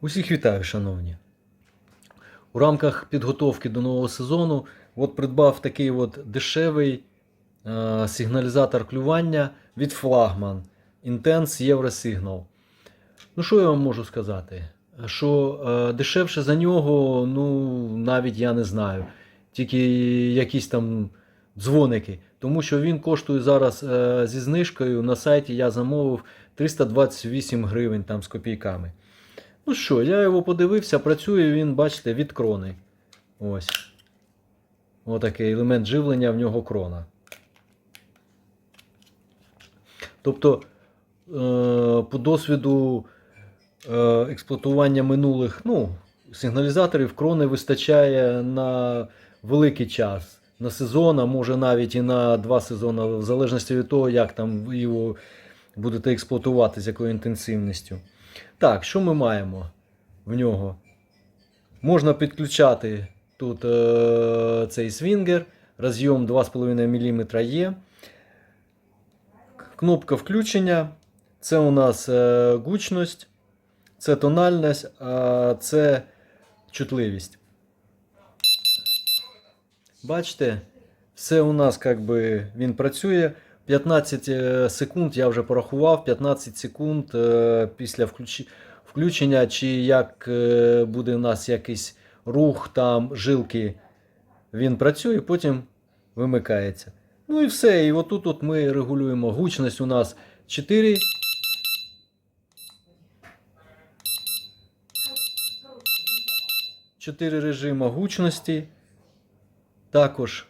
Усіх вітаю, шановні. У рамках підготовки до нового сезону от придбав такий от дешевий е, сигналізатор клювання від флагман Intense Eurosignal. Ну, що я вам можу сказати? Що е, дешевше за нього, ну, навіть я не знаю. Тільки якісь там дзвоники. Тому що він коштує зараз е, зі знижкою. На сайті я замовив 328 гривень там з копійками. Ну що, я його подивився, працює він, бачите, від крони. Ось. Отакий елемент живлення в нього крона. Тобто, е, по досвіду е, експлуатування минулих ну, сигналізаторів крони вистачає на великий час. На сезон, а може навіть і на два сезони, в залежності від того, як там його будете експлуатувати, з якою інтенсивністю. Так, що ми маємо в нього? Можна підключати тут е, цей свінгер, розйом 2,5 мм є. Кнопка включення. Це у нас е, гучність, це тональність, а це чутливість. Бачите, все у нас як би він працює. 15 е, секунд я вже порахував, 15 секунд е, після включ- включення, чи як е, буде у нас якийсь рух там жилки, він працює, потім вимикається. Ну і все. І отут от ми регулюємо гучність у нас 4. Чотири режима гучності. Також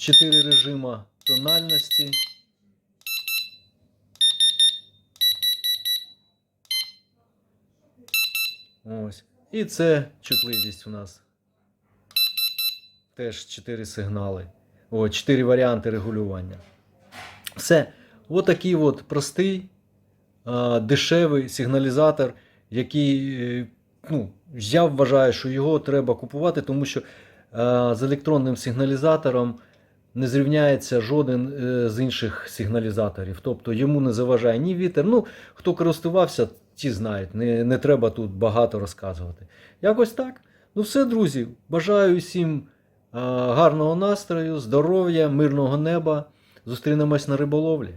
4 режима тональності. Ось. І це чутливість у нас. Теж 4 сигнали. О, 4 варіанти регулювання. Все. Отакий от простий, дешевий сигналізатор, який, е, ну, я вважаю, що його треба купувати, тому що з електронним сигналізатором не зрівняється жоден е, з інших сигналізаторів. Тобто йому не заважає ні вітер. Ну, хто користувався, ті знають. Не, не треба тут багато розказувати. Якось так. Ну все, друзі. Бажаю всім гарного настрою, здоров'я, мирного неба. Зустрінемось на риболовлі.